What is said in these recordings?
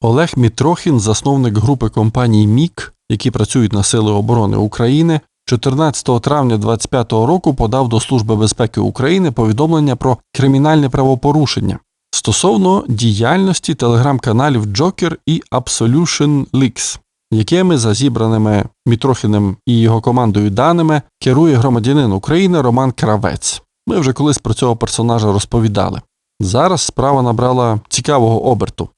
Олег Мітрохін, засновник групи компаній МІК, які працюють на Сили оборони України, 14 травня 2025 року подав до Служби безпеки України повідомлення про кримінальне правопорушення стосовно діяльності телеграм-каналів Joker і Absolution Leaks, якими за зібраними Мітрохіним і його командою даними керує громадянин України Роман Кравець. Ми вже колись про цього персонажа розповідали. Зараз справа набрала цікавого оберту.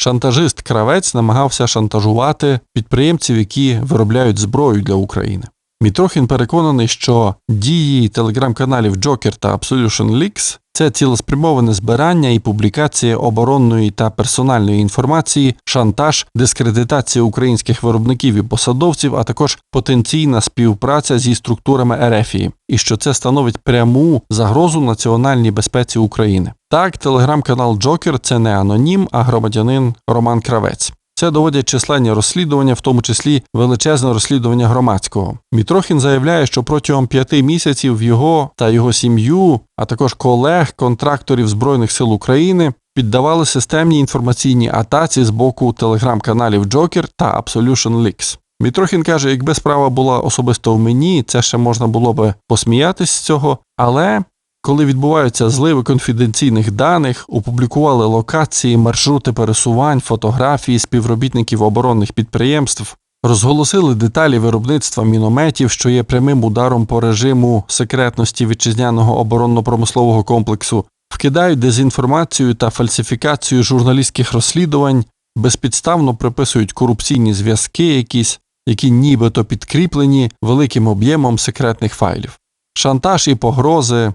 Шантажист Кравець намагався шантажувати підприємців, які виробляють зброю для України. Мітрохін переконаний, що дії телеграм-каналів Joker та Absolution Leaks – це цілеспрямоване збирання і публікація оборонної та персональної інформації, шантаж, дискредитація українських виробників і посадовців, а також потенційна співпраця зі структурами РФії, і що це становить пряму загрозу національній безпеці України. Так, телеграм-канал Joker – це не анонім, а громадянин Роман Кравець. Це доводять численні розслідування, в тому числі величезне розслідування громадського. Мітрохін заявляє, що протягом п'яти місяців його та його сім'ю, а також колег, контракторів Збройних сил України піддавали системній інформаційній атаці з боку телеграм-каналів Joker та Absolution Leaks. Мітрохін каже, якби справа була особисто в мені, це ще можна було би посміятись з цього, але коли відбуваються зливи конфіденційних даних, опублікували локації, маршрути пересувань, фотографії співробітників оборонних підприємств, розголосили деталі виробництва мінометів, що є прямим ударом по режиму секретності вітчизняного оборонно-промислового комплексу, вкидають дезінформацію та фальсифікацію журналістських розслідувань, безпідставно приписують корупційні зв'язки, якісь, які нібито підкріплені великим об'ємом секретних файлів. Шантаж і погрози,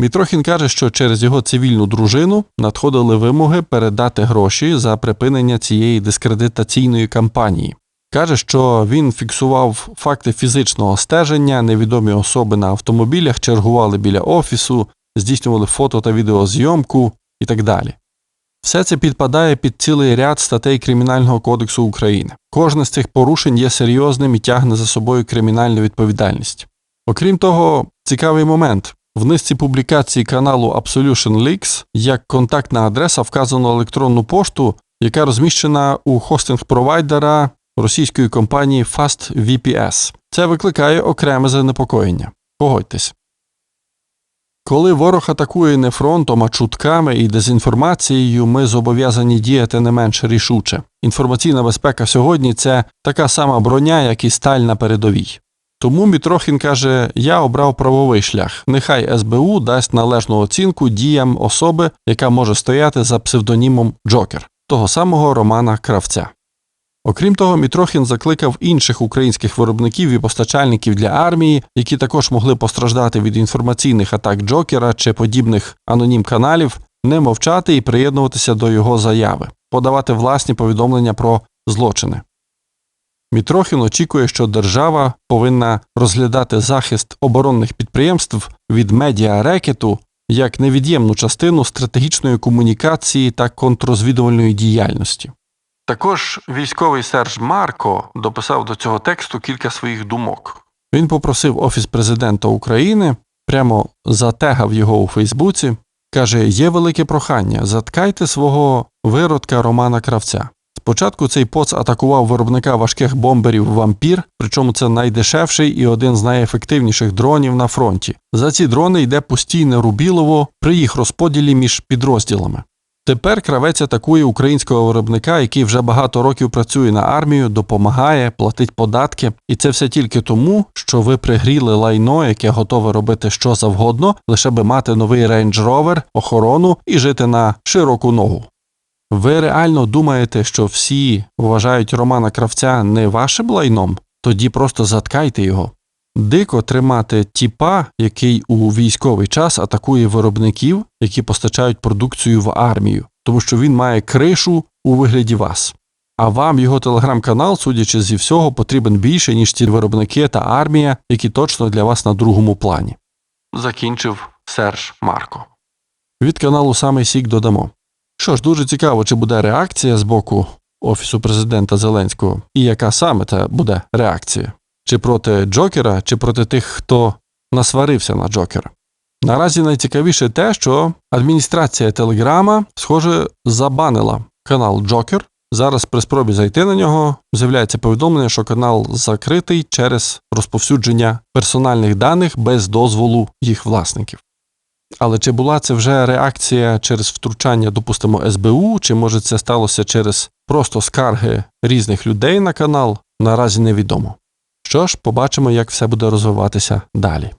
Мітрохін каже, що через його цивільну дружину надходили вимоги передати гроші за припинення цієї дискредитаційної кампанії. Каже, що він фіксував факти фізичного стеження, невідомі особи на автомобілях чергували біля офісу, здійснювали фото та відеозйомку і так далі. Все це підпадає під цілий ряд статей Кримінального кодексу України. Кожне з цих порушень є серйозним і тягне за собою кримінальну відповідальність. Окрім того, цікавий момент. В низці публікацій каналу Absolution Leaks як контактна адреса вказано електронну пошту, яка розміщена у хостинг-провайдера російської компанії FastVPS. Це викликає окреме занепокоєння. Погодьтесь. Коли ворог атакує не фронтом, а чутками і дезінформацією, ми зобов'язані діяти не менш рішуче. Інформаційна безпека сьогодні це така сама броня, як і сталь на передовій. Тому Мітрохін каже: я обрав правовий шлях. Нехай СБУ дасть належну оцінку діям особи, яка може стояти за псевдонімом Джокер, того самого Романа Кравця. Окрім того, Мітрохін закликав інших українських виробників і постачальників для армії, які також могли постраждати від інформаційних атак Джокера чи подібних анонім каналів, не мовчати і приєднуватися до його заяви, подавати власні повідомлення про злочини. Мітрохін очікує, що держава повинна розглядати захист оборонних підприємств від медіарекету як невід'ємну частину стратегічної комунікації та контррозвідувальної діяльності. Також військовий Серж Марко дописав до цього тексту кілька своїх думок. Він попросив Офіс президента України, прямо затегав його у Фейсбуці, каже: є велике прохання, заткайте свого виродка Романа Кравця. Спочатку цей поц атакував виробника важких бомберів вампір, причому це найдешевший і один з найефективніших дронів на фронті. За ці дрони йде постійне рубілово при їх розподілі між підрозділами. Тепер кравець атакує українського виробника, який вже багато років працює на армію, допомагає, платить податки, і це все тільки тому, що ви пригріли лайно, яке готове робити що завгодно, лише би мати новий Range Rover, охорону і жити на широку ногу. Ви реально думаєте, що всі вважають Романа Кравця не вашим лайном? Тоді просто заткайте його. Дико тримати тіпа, який у військовий час атакує виробників, які постачають продукцію в армію, тому що він має кришу у вигляді вас. А вам його телеграм-канал, судячи зі всього, потрібен більше, ніж ці виробники та армія, які точно для вас на другому плані. Закінчив Серж Марко. Від каналу Саме Сік додамо. Що ж, дуже цікаво, чи буде реакція з боку Офісу президента Зеленського, і яка саме це буде реакція? Чи проти Джокера, чи проти тих, хто насварився на Джокера? Наразі найцікавіше те, що адміністрація Телеграма, схоже, забанила канал Джокер Зараз при спробі зайти на нього з'являється повідомлення, що канал закритий через розповсюдження персональних даних без дозволу їх власників. Але чи була це вже реакція через втручання, допустимо, СБУ, чи може це сталося через просто скарги різних людей на канал, наразі невідомо. Що ж, побачимо, як все буде розвиватися далі.